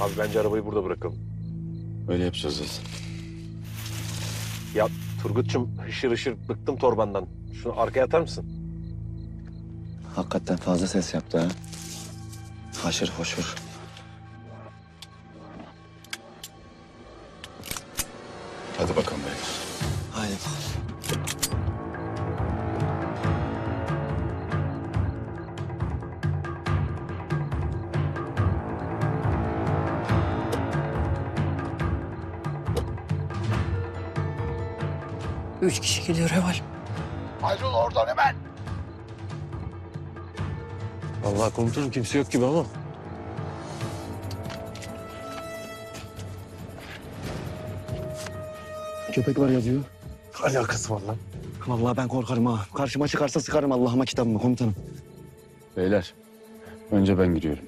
Abi bence arabayı burada bırakalım. Öyle yapacağız zaten. Ya Turgut'cum hışır hışır bıktım torbandan. Şunu arkaya atar mısın? Hakikaten fazla ses yaptı ha. Haşır hoşur. Komutanım kimse yok gibi ama. Köpek var yazıyor. Alakası var lan. Vallahi ben korkarım ha. Karşıma çıkarsa sıkarım Allah'ıma kitabıma komutanım. Beyler, önce ben giriyorum.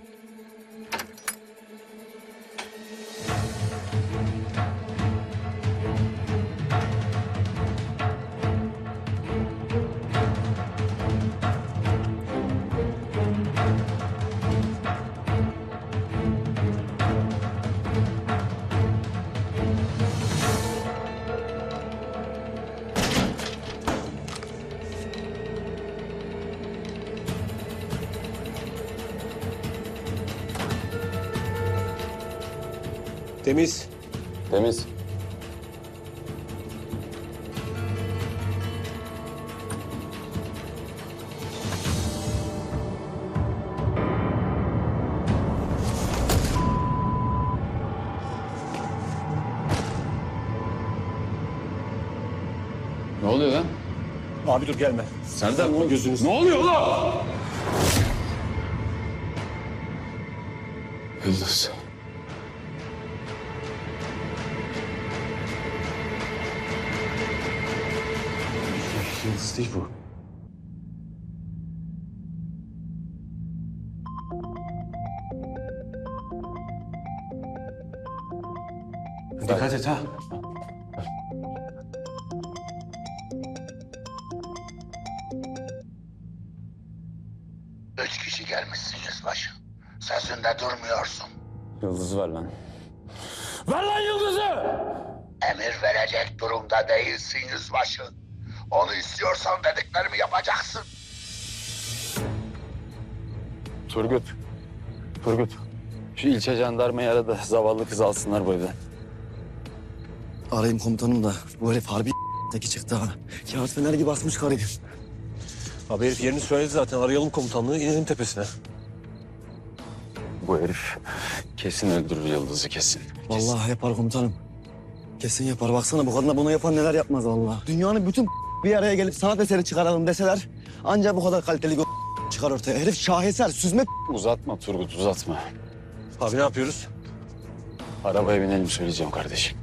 Temiz. Temiz. Ne oluyor lan? Abi dur gelme. Serdar ne? Gözünüz. Ne oluyor lan? Yıldız. Değil bu. Dikkat et ha. Üç kişi gelmişsin yüzbaşı. Sözünde durmuyorsun. Yıldız ver lan. Emir verecek durumda değilsin yüzbaşı. Onu istiyorsan dediklerimi yapacaksın. Turgut. Turgut. Şu ilçe jandarmayı ara da zavallı kız alsınlar bu evden. Arayayım komutanım da bu herif harbi teki çıktı ha. Kağıt fener gibi asmış karıyı. Abi herif yerini söyledi zaten. Arayalım komutanlığı inelim tepesine. Bu herif kesin öldürür Yıldız'ı kesin. kesin. Vallahi yapar komutanım. Kesin yapar. Baksana bu kadına bunu yapan neler yapmaz vallahi. Dünyanın bütün bir araya gelip sanat eseri çıkaralım deseler ancak bu kadar kaliteli bir çıkar ortaya. Herif şaheser, süzme Uzatma Turgut uzatma. Abi ne yapıyoruz? Arabaya binelim söyleyeceğim kardeşim.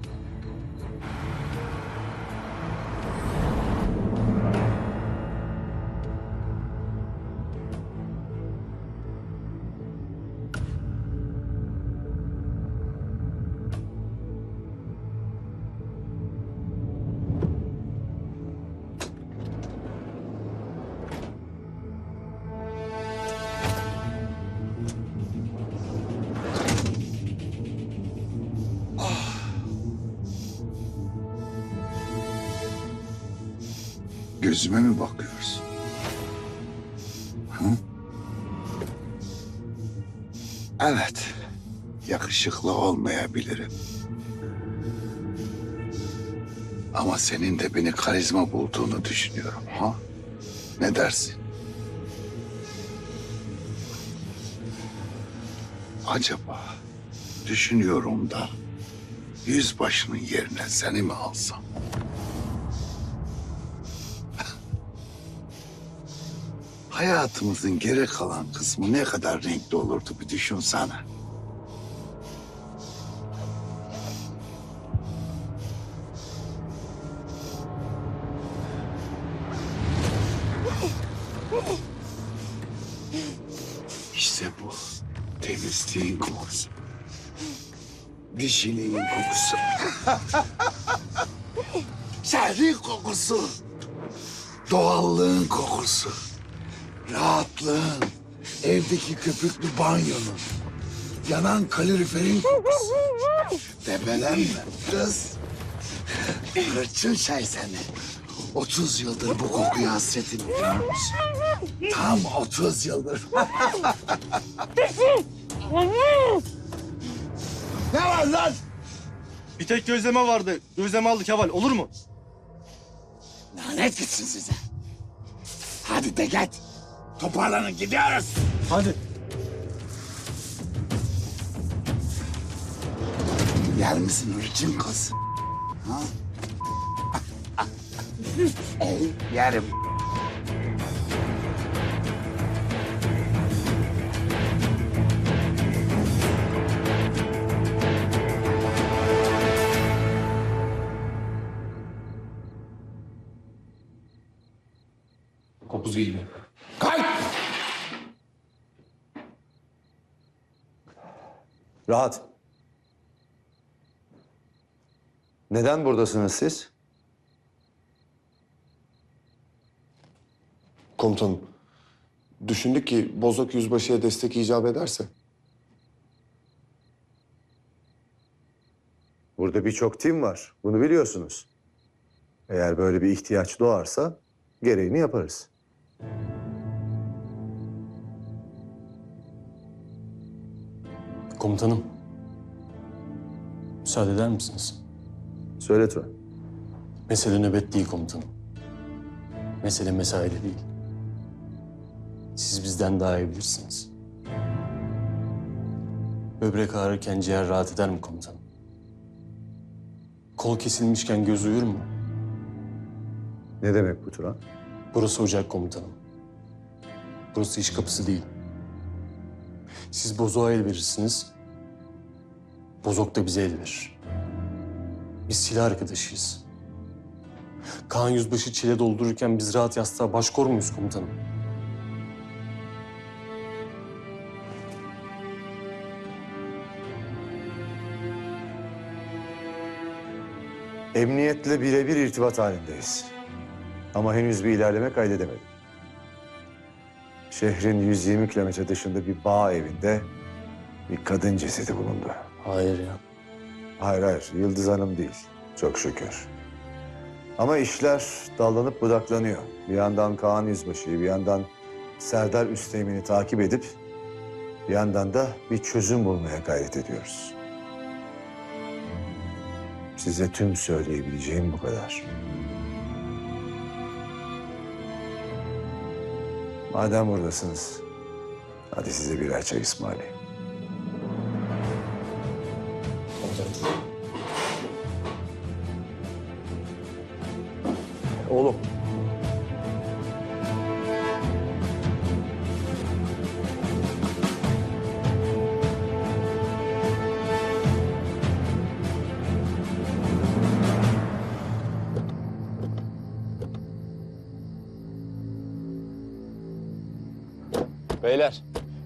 Evet. Yakışıklı olmayabilirim. Ama senin de beni karizma bulduğunu düşünüyorum ha? Ne dersin? Acaba düşünüyorum da yüzbaşının yerine seni mi alsam? Hayatımızın geri kalan kısmı ne kadar renkli olurdu bir düşünsene. İşte bu temizliğin kokusu. Dişiliğin kokusu. Şehrin kokusu. Doğallığın kokusu. Rahatlığın, evdeki köpüklü banyonun. Yanan kaloriferin kokusu. Debelenme kız. Hırçın şey seni. 30 yıldır bu kokuya hasretim biliyor musun? Tam 30 yıldır. ne var lan? Bir tek gözleme vardı. Gözleme aldı Kemal. Olur mu? Lanet gitsin size. Hadi de git. Toparlanın gidiyoruz. Hadi. Yer misin hırçın kız? Ha? Ey, yerim. Kopuz geliyor. Rahat. Neden buradasınız siz? Komutanım, düşündük ki Bozok Yüzbaşı'ya destek icap ederse. Burada birçok tim var. Bunu biliyorsunuz. Eğer böyle bir ihtiyaç doğarsa gereğini yaparız. Komutanım. Müsaade eder misiniz? Söyle Turan. Mesele nöbet değil komutanım. Mesele mesaide değil. Siz bizden daha iyi bilirsiniz. Böbrek ağrırken ciğer rahat eder mi komutanım? Kol kesilmişken göz uyur mu? Ne demek bu Turan? Burası ocak komutanım. Burası iş kapısı değil. Siz bozuğa el verirsiniz. Bozok da bize el verir. Biz silah arkadaşıyız. Kaan Yüzbaşı çile doldururken biz rahat yastığa baş kor muyuz komutanım? Emniyetle birebir irtibat halindeyiz. Ama henüz bir ilerleme kaydedemedim. Şehrin 120 kilometre dışında bir bağ evinde bir kadın cesedi bulundu. Hayır ya. Hayır hayır, Yıldız Hanım değil. Çok şükür. Ama işler dallanıp budaklanıyor. Bir yandan Kaan Yüzbaşı'yı, bir yandan Serdar Üsteğmen'i takip edip... ...bir yandan da bir çözüm bulmaya gayret ediyoruz. Size tüm söyleyebileceğim bu kadar. Madem buradasınız, hadi size birer çay ısmarlayayım.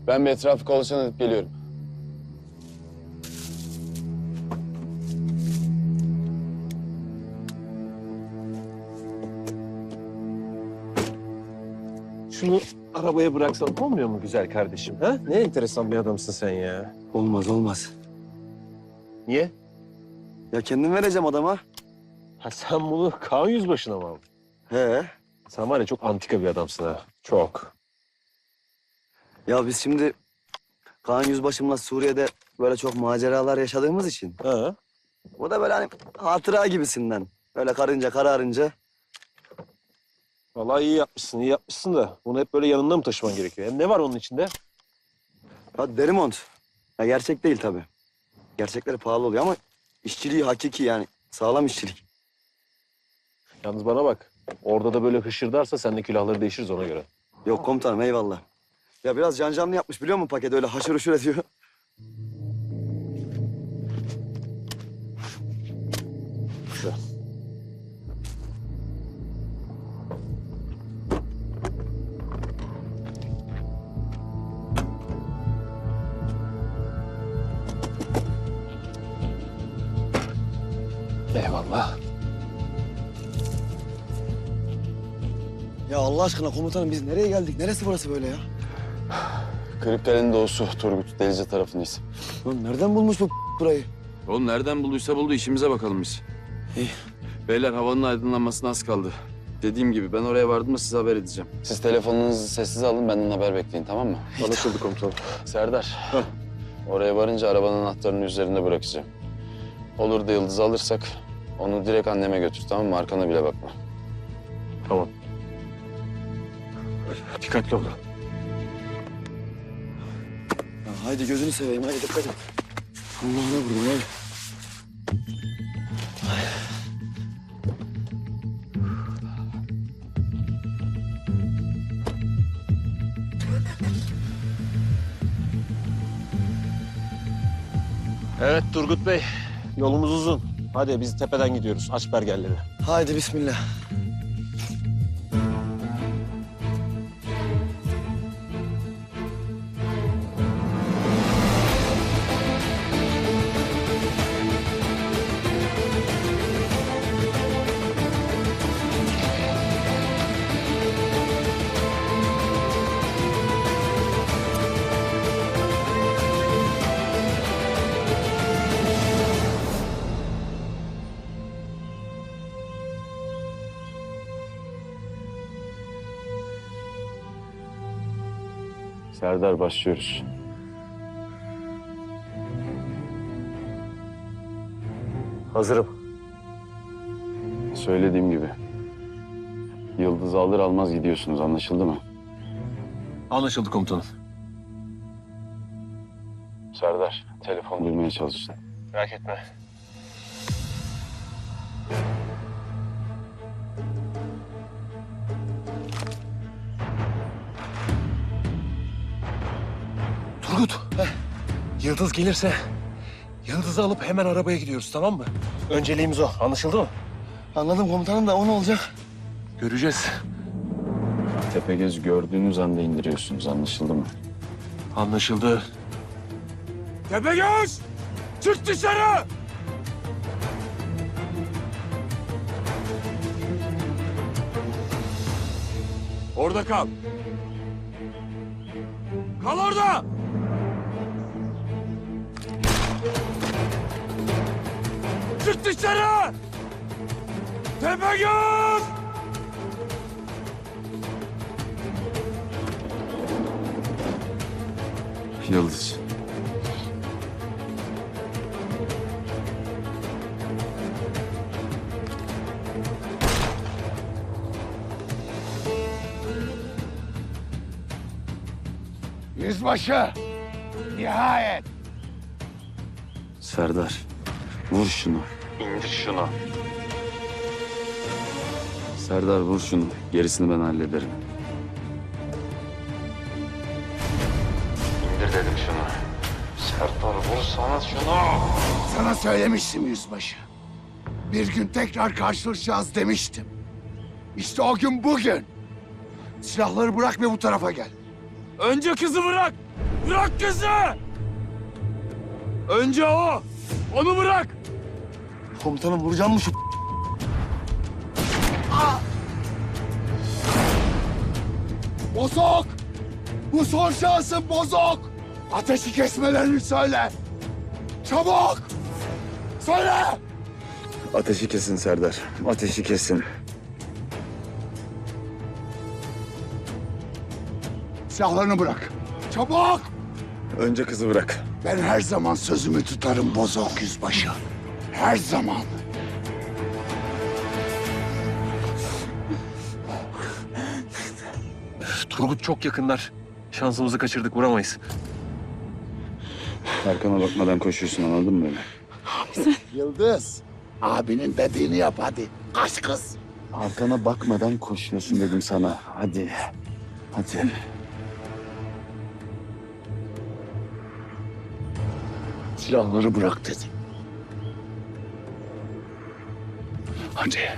Ben bir etrafı kolaçan edip geliyorum. Şunu arabaya bıraksan olmuyor mu güzel kardeşim? Ha? Ne enteresan bir adamsın sen ya. Olmaz olmaz. Niye? Ya kendim vereceğim adama. Ha sen bunu Kaan Yüzbaşı'na mı aldın? He. Sen var ya çok antika bir adamsın ha. Çok. Ya biz şimdi Kaan Yüzbaşım'la Suriye'de böyle çok maceralar yaşadığımız için. Ha? O da böyle hani hatıra gibisinden. Böyle karınca kararınca. Vallahi iyi yapmışsın, iyi yapmışsın da bunu hep böyle yanında mı taşıman gerekiyor? Hem ne var onun içinde? Ya deri mont. Ya gerçek değil tabii. Gerçekleri pahalı oluyor ama işçiliği hakiki yani. Sağlam işçilik. Yalnız bana bak. Orada da böyle hışırdarsa sen de külahları değişiriz ona göre. Yok komutanım eyvallah. Ya biraz can canlı yapmış biliyor musun paket öyle haşır uşur ediyor. Şu. Eyvallah. Ya Allah aşkına komutanım biz nereye geldik? Neresi burası böyle ya? Kırıkkale'nin doğusu Turgut Delice tarafındayız. Lan nereden bulmuş bu burayı? Oğlum nereden bulduysa buldu işimize bakalım biz. İyi. Beyler havanın aydınlanmasına az kaldı. Dediğim gibi ben oraya vardım da size haber edeceğim. Siz telefonunuzu sessize alın benden haber bekleyin tamam mı? Anlaşıldı komutanım. Serdar. Oraya varınca arabanın anahtarını üzerinde bırakacağım. Olur da Yıldız'ı alırsak onu direkt anneme götür tamam mı? Arkana bile bakma. Tamam. Dikkatli ol. Haydi gözünü seveyim hadi dikkat et. Allah'ına vurdum hadi. Evet Turgut Bey. Yolumuz uzun. Hadi biz tepeden gidiyoruz. Aç pergelleri. Haydi bismillah. Serdar başlıyoruz. Hazırım. Söylediğim gibi. Yıldız'ı alır almaz gidiyorsunuz anlaşıldı mı? Anlaşıldı komutanım. Serdar telefon duymaya çalışın. Merak etme. Turgut. Yıldız gelirse Yıldız'ı alıp hemen arabaya gidiyoruz tamam mı? Önceliğimiz o. Anlaşıldı mı? Anladım komutanım da o ne olacak? Göreceğiz. Tepegöz gördüğünüz anda indiriyorsunuz anlaşıldı mı? Anlaşıldı. Tepegöz! Çık dışarı! Orada kal. Kal orada! Dışarı! Tepegöz! Yıldız. Yüzbaşı. Nihayet. Serdar vur şunu. İndir şunu. Serdar vur şunu. Gerisini ben hallederim. İndir dedim şunu. Serdar vursana şunu. Sana söylemiştim yüzbaşı. Bir gün tekrar karşılaşacağız demiştim. İşte o gün bugün. Silahları bırak ve bu tarafa gel. Önce kızı bırak! Bırak kızı! Önce o! Onu bırak! Komutanım vuracağım mı şu Bozok! Bu son şansın bozok! Ateşi kesmelerini söyle. Çabuk! Söyle! Ateşi kesin Serdar. Ateşi kesin. Silahlarını bırak. Çabuk! Önce kızı bırak. Ben her zaman sözümü tutarım bozok yüzbaşı. Her zaman. Turgut çok yakınlar. Şansımızı kaçırdık vuramayız. Arkana bakmadan koşuyorsun anladın mı beni? Yıldız, abinin dediğini yap hadi. Kaç kız. Arkana bakmadan koşuyorsun dedim sana. Hadi. Hadi. Silahları bırak dedim. Hadi.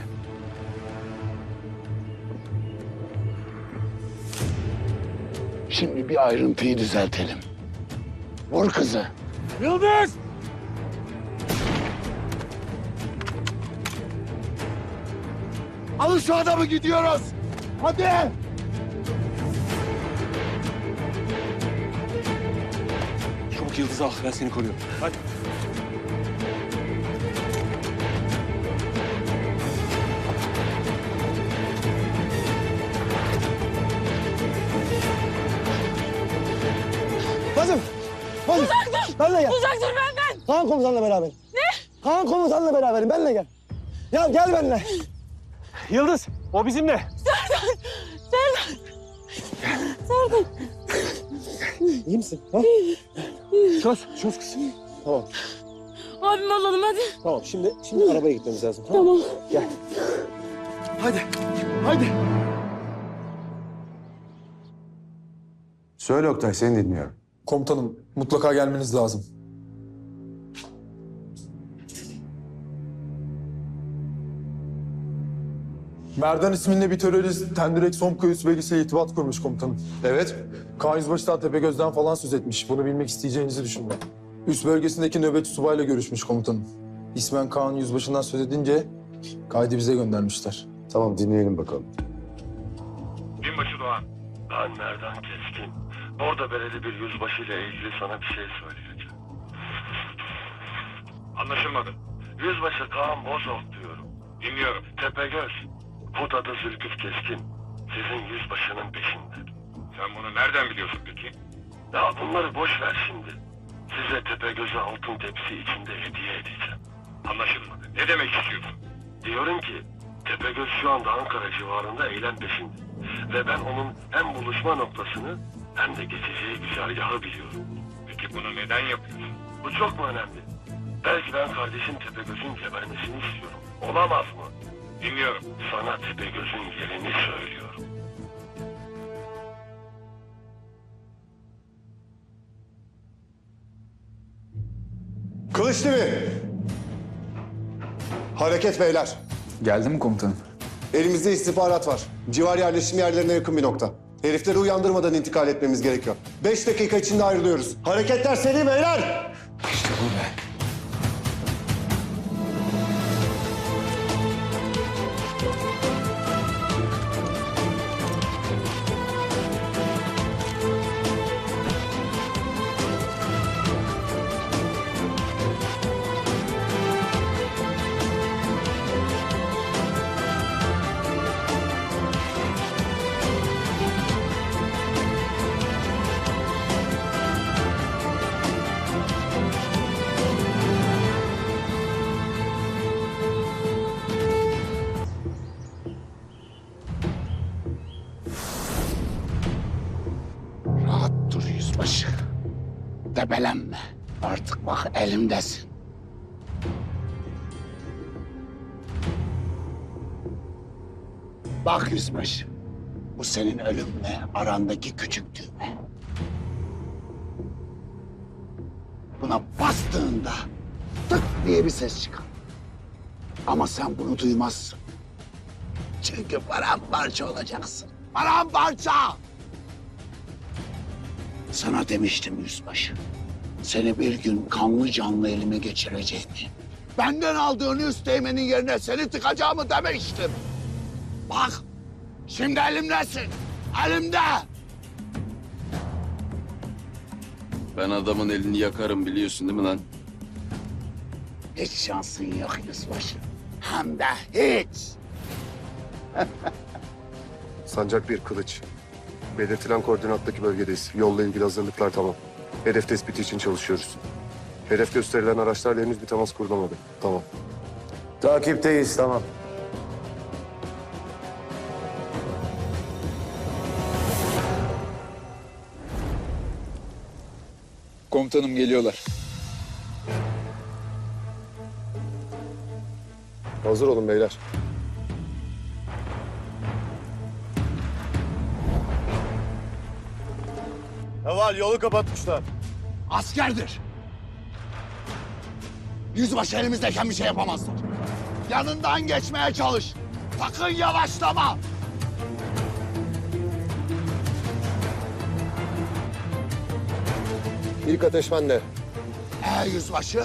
Şimdi bir ayrıntıyı düzeltelim. Vur kızı. Yıldız! Alın şu adamı gidiyoruz. Hadi. Yıldız'ı al ben seni koruyorum. Hadi. Benle gel. Uzak dur benden. Kaan komutanla beraber. Ne? Kaan komutanla beraberim. Benle gel. Ya gel benimle. Yıldız o bizimle. İyi misin? Ha? Çöz, çöz kızım. Tamam, Abim alalım hadi. tamam. Şimdi şimdi arabaya gitmemiz lazım. Tamam. Tamam. Gel. Hadi. Hadi. Söyle Oktay seni dinliyorum. Komutanım mutlaka gelmeniz lazım. Merdan isminde bir terörist Tendürek Somköy üs bölgesiyle irtibat kurmuş komutanım. Evet. Kaan Yüzbaşı'dan Tepegöz'den falan söz etmiş. Bunu bilmek isteyeceğinizi düşündüm. Üst bölgesindeki nöbetçi subayla görüşmüş komutanım. İsmen Kaan Yüzbaşı'ndan söz edince kaydı bize göndermişler. Tamam dinleyelim bakalım. Binbaşı Doğan. Ben Merdan Keskin. Orada bereli bir yüzbaşı ile ilgili sana bir şey söyleyeceğim. Anlaşılmadı. Yüzbaşı Kaan Bozok diyorum. Dinliyorum. Tepegöz. Kod adı Zülküf Keskin. Sizin yüzbaşının peşinde. Sen bunu nereden biliyorsun peki? Ya bunları boş ver şimdi. Size Tepegöz'ü altın tepsi içinde hediye edeceğim. Anlaşılmadı. Ne demek istiyorsun? Diyorum ki Tepegöz şu anda Ankara civarında eylem peşinde. Ve ben onun hem buluşma noktasını hem de geçeceği güzergahı biliyorum. Peki bunu neden yapıyorsun? Bu çok mu önemli? Belki ben kardeşim Tepegöz'ün gebermesini istiyorum. Olamaz mı? Dinliyorum. Sana Tepegöz'ün yerini söylüyorum. Kılıç TV. Hareket beyler. Geldi mi komutanım? Elimizde istihbarat var. Civar yerleşim yerlerine yakın bir nokta. Herifleri uyandırmadan intikal etmemiz gerekiyor. Beş dakika içinde ayrılıyoruz. Hareketler seri beyler. Rahat elimdesin. Bak yüzbaşı. Bu senin ölümle arandaki küçük düğme. Buna bastığında tık diye bir ses çıkar. Ama sen bunu duymazsın. Çünkü paramparça olacaksın. Paramparça! Sana demiştim yüzbaşı. Seni bir gün kanlı canlı elime geçireceğimi. Benden aldığın üsteğmenin yerine seni tıkacağımı demiştim. Bak, şimdi elimdesin. Elimde. Ben adamın elini yakarım biliyorsun değil mi lan? Hiç şansın yok yüzbaşı. Hem de hiç. Sancak bir kılıç. Belirtilen koordinattaki bölgedeyiz. Yolla ilgili hazırlıklar tamam. Hedef tespiti için çalışıyoruz. Hedef gösterilen araçlarla henüz bir temas kurulamadı. Tamam. Takipteyiz tamam. Komutanım geliyorlar. Hazır olun beyler. Heval yolu kapatmışlar. Askerdir. Yüzbaşı elimizdeyken bir şey yapamazlar. Yanından geçmeye çalış. Sakın yavaşlama. İlk ateş bende. Ee yüzbaşı?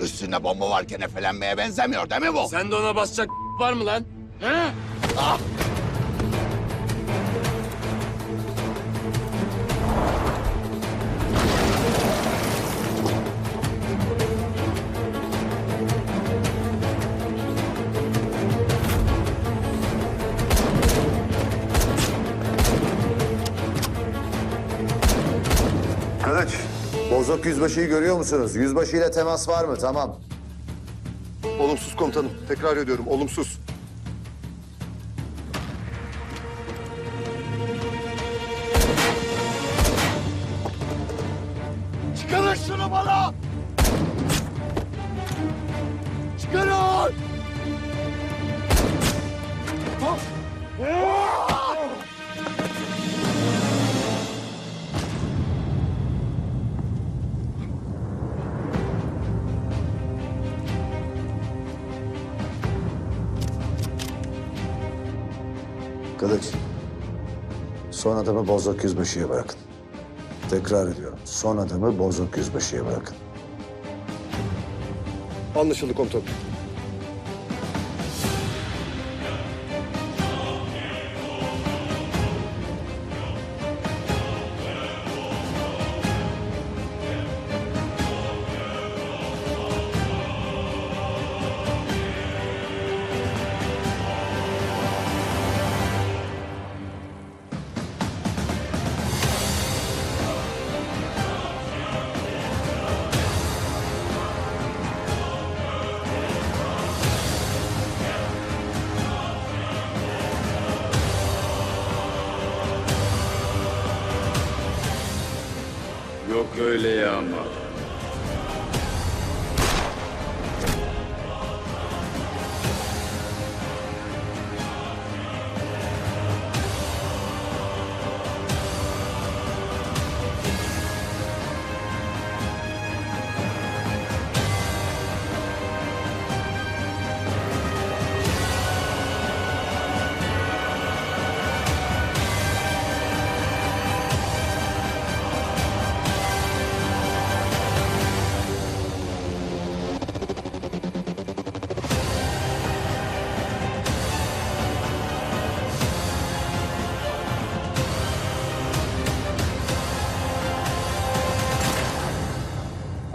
Üstünde bomba varken efelenmeye benzemiyor değil mi bu? Sen de ona basacak var mı lan? He? Ah! Bozok yüzbaşıyı görüyor musunuz? Yüzbaşıyla temas var mı? Tamam. Olumsuz komutanım. Tekrar ediyorum olumsuz. Son adamı bozok yüzbaşıya bırakın. Tekrar ediyorum, son adamı bozok yüzbaşıya bırakın. Anlaşıldı komutanım.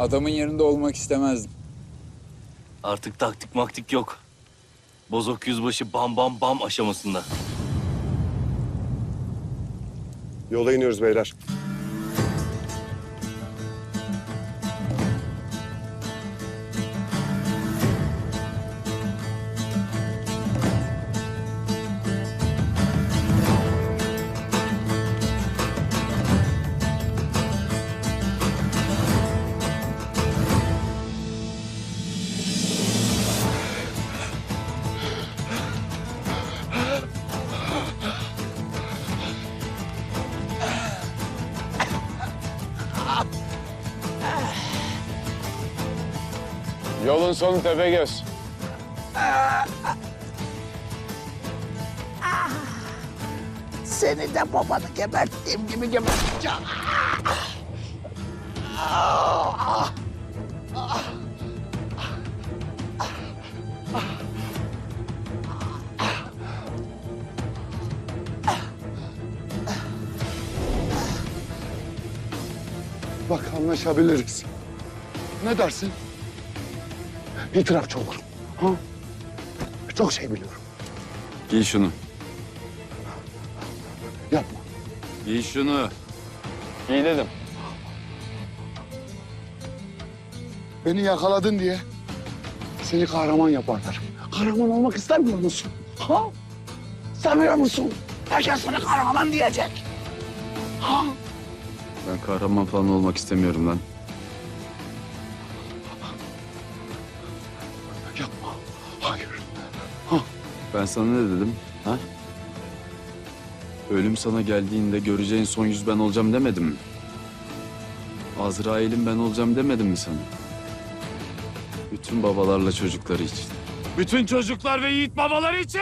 Adamın yerinde olmak istemezdim. Artık taktik maktik yok. Bozok yüzbaşı bam bam bam aşamasında. Yola iniyoruz beyler. Yolun sonu Tepegöz. Seni de babanı geberttiğim gibi geberteceğim. Bak anlaşabiliriz. Ne dersin? İtirafçı olurum. Ha? Çok şey biliyorum. Giy şunu. Yapma. Giy şunu. Giy dedim. Beni yakaladın diye seni kahraman yaparlar. Kahraman olmak istemiyor musun? Ha? İstemiyor musun? Herkes sana kahraman diyecek. Ha? Ben kahraman falan olmak istemiyorum lan. Ben sana ne dedim? Ha? Ölüm sana geldiğinde göreceğin son yüz ben olacağım demedim mi? Azrail'in ben olacağım demedim mi sana? Bütün babalarla çocukları için. Bütün çocuklar ve yiğit babalar için!